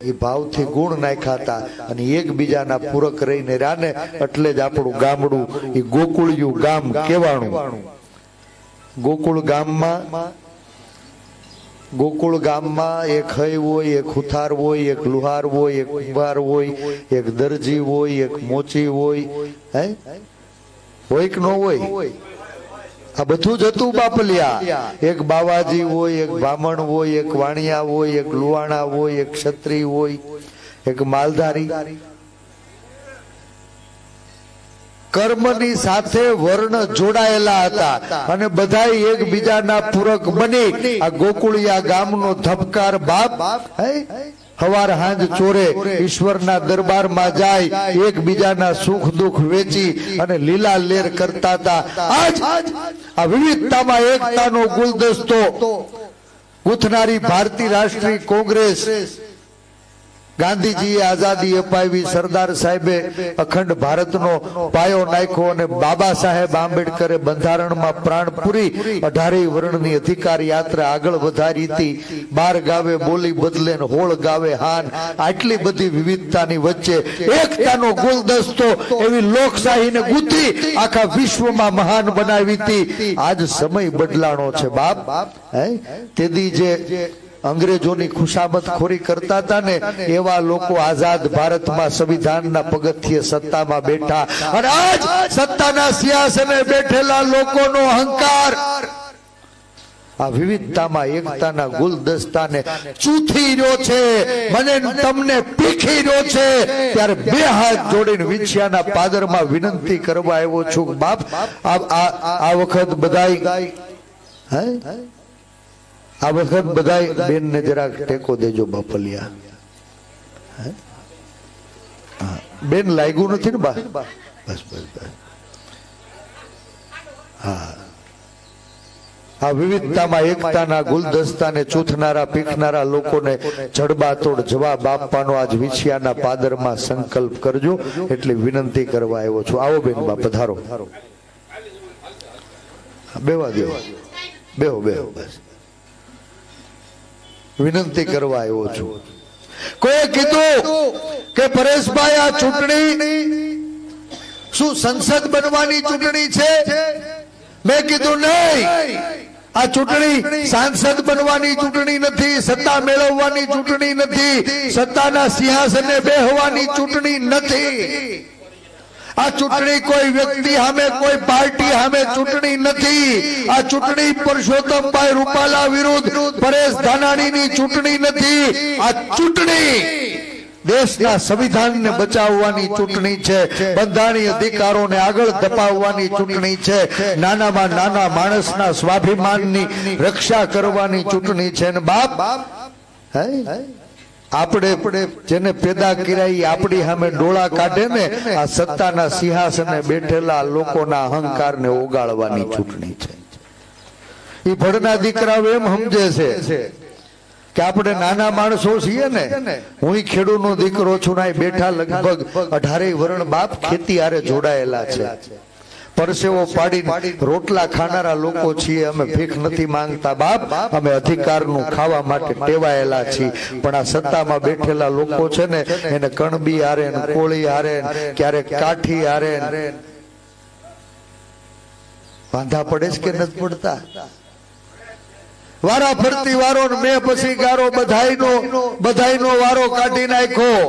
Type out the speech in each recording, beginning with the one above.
એ ભાવથી ગુણ નાખાતા અને એકબીજાના પૂરક રહીને રાને એટલે જ આપણું ગામડું, એ ગોકુળિયું ગામ કેવાણું ગોકુળ ગામમાં ગોકુળ ગામમાં એક હય હોય, એક હુથાર હોય, એક લુહાર હોય, એક કુંભાર હોય, એક દરજી હોય, એક મોચી હોય, હે? હોય કે ન હોય? આ બધું જ હતું બાપલિયા. એક બાવાજી હોય, એક બ્રાહ્મણ હોય, એક વાણિયા હોય, એક લુવાણા હોય, એક ક્ષત્રિય હોય, એક માલધારી. કર્મની સાથે વર્ણ જોડાયેલા હતા અને બધા એકબીજાના પૂરક બની. આ ગોકુળિયા ગામનો ધબકાર બાપ, હે? હવાર હાંજ ચોરે ઈશ્વરના દરબારમાં જાય, એકબીજાના સુખ દુઃખ વેચી અને લીલા લેર કરતા હતા. આજ આ વિવિધતામાં એકતાનો ગુલદસ્તો ગુથનારી ભારતીય રાષ્ટ્રીય કોંગ્રેસ ગાંધીજીએ આઝાદી અપાવી, સરદાર સાહેબે અખંડ ભારતનો પાયો નાખ્યો અને બાબા સાહેબ આંબેડકરે બંધારણમાં પ્રાણ પૂરી અઢારેય વર્ણની અધિકાર યાત્રા આગળ વધારી હતી. બાર ગાવે બોલી બદલે હોળ ગાવે હાન. આટલી બધી વિવિધતાની વચ્ચે એકતાનો ગુલદસ્તો એવી લોકશાહીને ગુથી આખા વિશ્વમાં મહાન બનાવી હતી. આજ સમય બદલાણો છે બાપ. હે? તેદી જે અંગ્રેજોની ખુશામત ખોરી કરતા હતા ને, એવા લોકો આઝાદ ભારતમાં સંવિધાનના પગથિયે સત્તામાં બેઠા. અને આજ સત્તાના સિંહાસને બેઠેલા લોકોનો અહંકાર, આ વિવિધતામાં એકતાના ગુલદસ્તાને ચૂથી રહ્યો છે. મને તમને પીખી રહ્યો છે. ત્યારે બે હાથ જોડીને વિછિયાના પાદરમાં વિનંતી કરવા આવ્યો છું. બાપ આ વખત બધાય હે? આ વખત બધાય બેન ને જરાક ટેકો દેજો બાપલિયા. બેન લાગ્યું નથી ને બા? બસ બસ બસ. હા. આ વિવિધતામાં એકતાના ગુલદસ્તાને ચૂથનારા, પીખનારા લોકોને જડબાતોડ જવાબ આપવાનો આજ વિછિયાના પાદરમાં સંકલ્પ કરજો એટલે વિનંતી કરવા આવ્યો છું. આવો બેન બા પધારો. બેવા દેવો બેહો બેહો, બસ. વિનંતી કરવા આવ્યો છું. કોઈ કીધું કે પરેશભાઈ, આ ચૂંટણી શું સંસદ બનવાની ચૂંટણી છે? મેં કીધું નહીં. આ ચૂંટણી સાંસદ બનવાની ચૂંટણી નથી, સત્તા મેળવવાની ચૂંટણી નથી, સત્તાના સિંહાસને બેહવાની ચૂંટણી નથી. આ ચૂંટણી કોઈ વ્યક્તિ સામે કોઈ પાર્ટી સામે ચૂંટણી નથી. આ ચૂંટણી પરસોત્તમભાઈ રૂપાલા વિરુદ્ધ પરેશ ધાનાણીની ચૂંટણી નથી. આ ચૂંટણી દેશના સંવિધાનને બચાવવાની ચૂંટણી છે. બંધારણીય અધિકારોને આગળ ધપાવવાની ચૂંટણી છે. નાનામાં નાના માણસના સ્વાભિમાનની રક્ષા કરવાની ચૂંટણી છે. ને બાપ હે? આપણે જેને પેદા કર્યા ઈ આપણી સામે ડોળા કાઢે ને આ સત્તાના સિંહાસને બેઠેલા લોકોના અહંકારને ઓગાળવાની ચૂંટણી છે. એ ભડના દીકરાઓ એમ સમજે છે કે આપણે નાના માણસો છીએ ને, હું ખેડૂતનો દીકરો છું ને બેઠા લગભગ અઢારે વર્ણ બાપ ખેતી હારે જોડાયેલા છે. પરસેવો પાડી રોટલા ખાનારા લોકો છીએ, અમે ભીખ નથી માંગતા બાપ, અમે અધિકારનું ખાવા માટે ટેવાયેલા છીએ. પણ આ સત્તામાં બેઠેલા લોકો છે ને, એને કણબી હારે કોળી હારે ક્યારેક કાઠી હારે વાંધા પડે છે કે નથી પડતા? વારા ફરતી વારો મેં પછી ગારો બધાયનો બધાયનો વારો કાઢી નાખ્યો.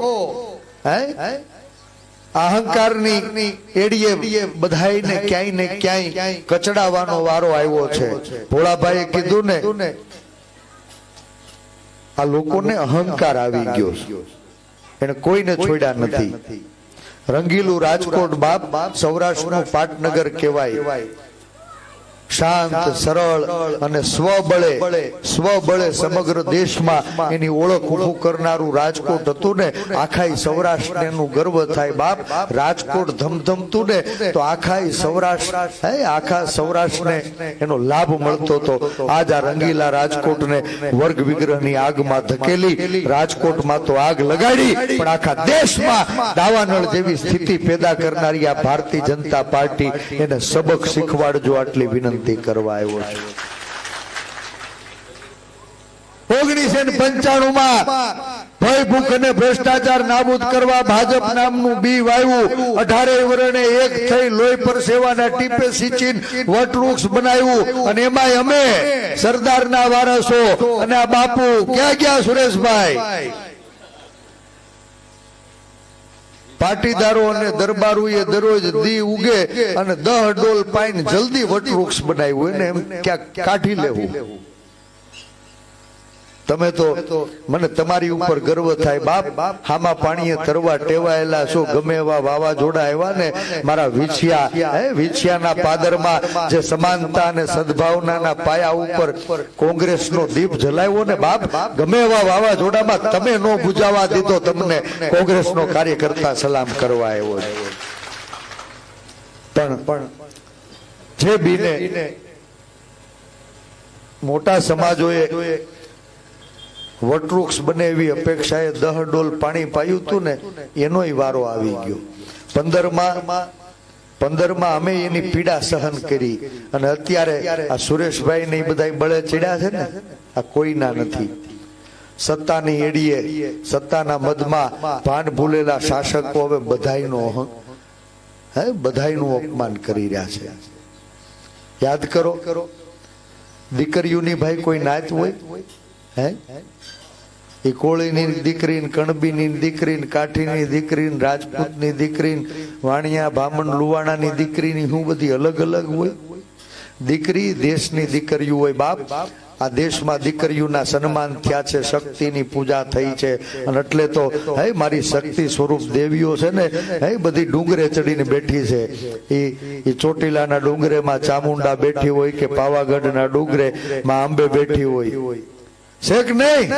અહંકારની એડીએ બધાયને ક્યાંય ને ક્યાંય કચડાવાનો વારો આવ્યો છે. ભોળાભાઈએ કીધું ને આ લોકોને અહંકાર આવી ગયો એને કોઈને છોડ્યા નથી. રંગીલું રાજકોટ બાપ સૌરાષ્ટ્રનું પાટનગર કહેવાય. શાંત સરળ અને સ્વબળે સ્વબળે સમગ્ર દેશમાં એની ઓળખ ઊભું કરનારું રાજકોટ હતું ને આખાય સૌરાષ્ટ્ર એનું ગર્વ થાય બાપ રાજકોટ ધમધમતું ને તો આખાય સૌરાષ્ટ્ર હે આખા સૌરાષ્ટ્રને એનો લાભ મળતો હતો. આજ આ રંગીલા રાજકોટને વર્ગ વિગ્રહની આગમાં ધકેલી રાજકોટમાં તો આગ લગાડી પણ આખા દેશમાં દાવાનળ જેવી સ્થિતિ પેદા કરનારી આ ભારતીય જનતા પાર્ટી એને સબક શીખવાડજો આટલી વિનંતી. કરવા આવ્યો છું. ઓગણીસો પંચાણું માં ભય, ભૂખ અને ભ્રષ્ટાચાર નાબૂદ કરવા ભાજપ નામનું બી વાવ્યું અઢારે વર્ણે એક થઈ લોહી પર સેવાના ટીપે સિંચીન વટવૃક્ષ બનાવ્યું. અને એમાંય અમે સરદારના વારસો અને આ બાપુ ક્યાં ગયા સુરેશભાઈ? પાટીદારો અને દરબારો એ દરરોજ દી ઉગે અને દહ ડોલ પાઈન જલ્દી વટવૃક્ષ બનાવ્યું. એને એમ ક્યાંક કાઢી લેવું. તમે તો મને તમારી ઉપર ગર્વ થાય બાપ, હામાં પાણીએ તરવા ટેવાયેલા છો ગમે એવા વાવાઝોડા આવ્યા ને મારા વિછિયા, હે, વિછિયાના પાદરમાં જે સમાનતા અને સદભાવનાના પાયા ઉપર કોંગ્રેસનો દીપ જલાવ્યો ને બાપ, ગમે એવા વાવાઝોડામાં તમે નો બુજાવા દીધો, તમને કોંગ્રેસનો કાર્યકર્તા સલામ કરવા આવ્યો. પણ પણ જે બીને મોટા સમાજોએ વટવૃક્ષ બને એવી અપેક્ષાએ દહ ડોલ પાણી પાયું હતું ને, એનોય વારો આવી ગયો. પંદરમાં પંદરમાં અમે એની પીડા સહન કરી અને અત્યારે આ સુરેશભાઈ ને બધા બળે ચડ્યા છે ને, આ કોઈના નથી. સત્તાની એડીએ, સત્તાના મધમાં ભાન ભૂલેલા શાસકો હવે બધાયનો અહં, હે, બધાયનું અપમાન કરી રહ્યા છે. યાદ કરો, દીકરીઓની ભાઈ કોઈ નાચ હોય? હે? એ કોળીની દીકરી કણબીની દીકરીને, કાઠીની દીકરી ને રાજપૂતની દીકરી ને વાણિયા બામણ લુવાણાની દીકરીની શું બધી અલગ અલગ હોય? દીકરી દેશની દીકરીઓ હોય બાપ, આ દેશમાં દીકરીઓના સન્માન થયા છે, શક્તિની પૂજા થઈ છે. અને એટલે તો, હે, મારી શક્તિ સ્વરૂપ દેવીઓ છે ને, હે, બધી ડુંગરે ચડીને બેઠી છે. એ એ ચોટીલાના ડુંગરેમાં ચામુંડા બેઠી હોય કે પાવાગઢના ડુંગરે માં આંબે બેઠી હોય? છે કે નહીં?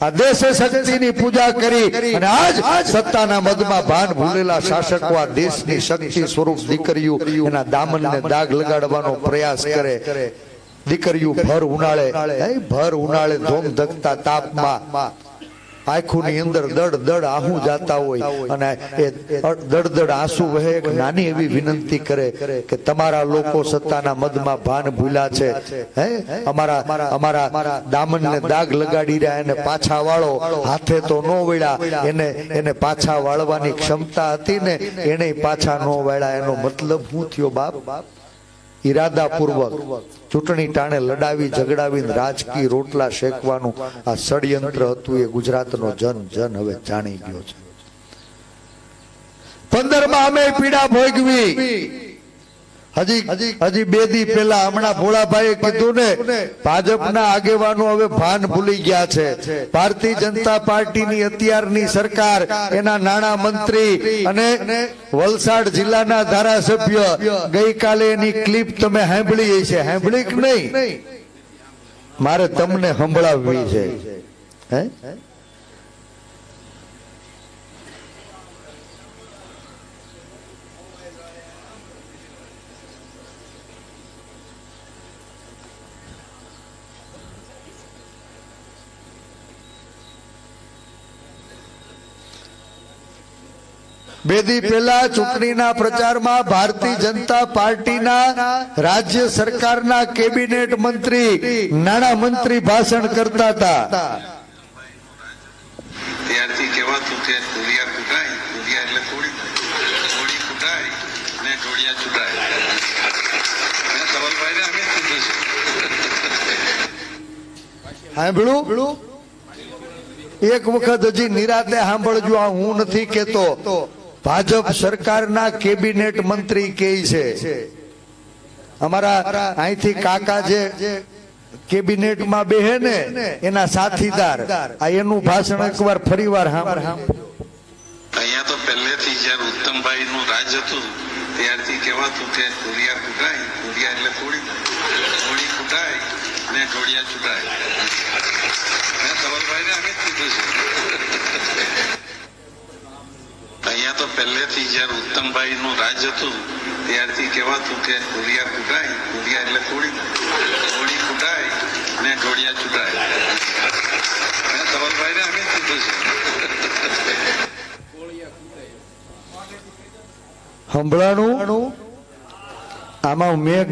આ દેશે શક્તિની પૂજા કરી અને આજ સત્તાના મદમાં ભાન ભૂલેલા શાસકો આ દેશની શક્તિ સ્વરૂપ દીકરીઓ એના દામનને દાગ લગાડવાનો પ્રયાસ કરે. દીકરીઓ ભર ઉનાળે. ભર ઉનાળે. ધોમ ધકતા તાપમાં. આંખોની અંદર દડ દડ આહુ જાતા હોય. અને એ દડ દડ આંસુ વહે નાની એવી વિનંતી કરે કે તમારા લોકો સત્તાના મદમાં ભાન ભૂલ્યા છે. હે? અમારા અમારા દામનને દાગ લગાડી રહ્યા એને પાછા વાળો. હાથે તો નો વળ્યા એને એને પાછા વાળવાની ક્ષમતા હતી ને એને પાછા નો વાળ્યા એનો મતલબ હું થયો બાપ? બાપ ઈરાદાપૂર્વક ચૂંટણી ટાણે લડાવી, ઝઘડાવીને રાજકીય રોટલા શેકવાનું આ ષડયંત્ર હતું એ ગુજરાતનો જન જન હવે જાણી ગયો છે. પંદરમાં અમે પીડા ભોગવી. હજી હજી બે દી પેલા હમણાં ભોળાભાઈ કીધું ને ભાજપના આગેવાનો હવે ભાન ભૂલી ગયા છે. ભારતીય જનતા પાર્ટીની અત્યારની સરકાર એના નાણા મંત્રી અને વલસાડ જિલ્લાના ધારાસભ્ય. ગઈકાલે એની ક્લિપ તમે સાંભળી છે સાંભળી કે નહીં? મારે તમને સંભળાવવી છે. હે? બે દી પહેલા ચૂંટણીના પ્રચારમાં ભારતીય જનતા પાર્ટીના રાજ્ય સરકારના કેબિનેટ મંત્રી નાણા મંત્રી ભાષણ કરતા હતા. ત્યારથી કહેવાતું કે ઢોલિયા કૂટાય ઢોલિયા એટલે થોડી થોડી કૂટાય ને ઢોળિયા ચૂટાય. મેં ધવલભાઈને અમે કીધું છે. સાંભળ્યું એક વખત હજી નિરાતે સાંભળજો આ હું નથી કેતો. ભાજપ સરકારના કેબિનેટ મંત્રી કે છે. અમારા અહીંથી કાકા જે કેબિનેટમાં બેહે ને, એના સાથીદાર, આ એનું ભાષણ એકવાર ફરીવાર અહીંયા તો પહેલેથી જ્યારે ઉત્તમભાઈ નું રાજ હતું, ત્યારથી કહેવાતું કે ઢોલિયા કૂટાય ઢોલિયા એટલે થોડી થોડી કૂટાય ને ઢોળિયા છૂટાય મેં ધવલભાઈને અમે કીધું છે. અહીંયા તો પહેલેથી જ્યારે ઉત્તમભાઈ નું રાજ હતું, ત્યારથી કહેવાતું કે ઢોલિયા કૂટાય ઢોલિયા એટલે થોડી થોડી કૂટાય ને ઢોળિયા ચૂંટાય. મેં આમાં મેં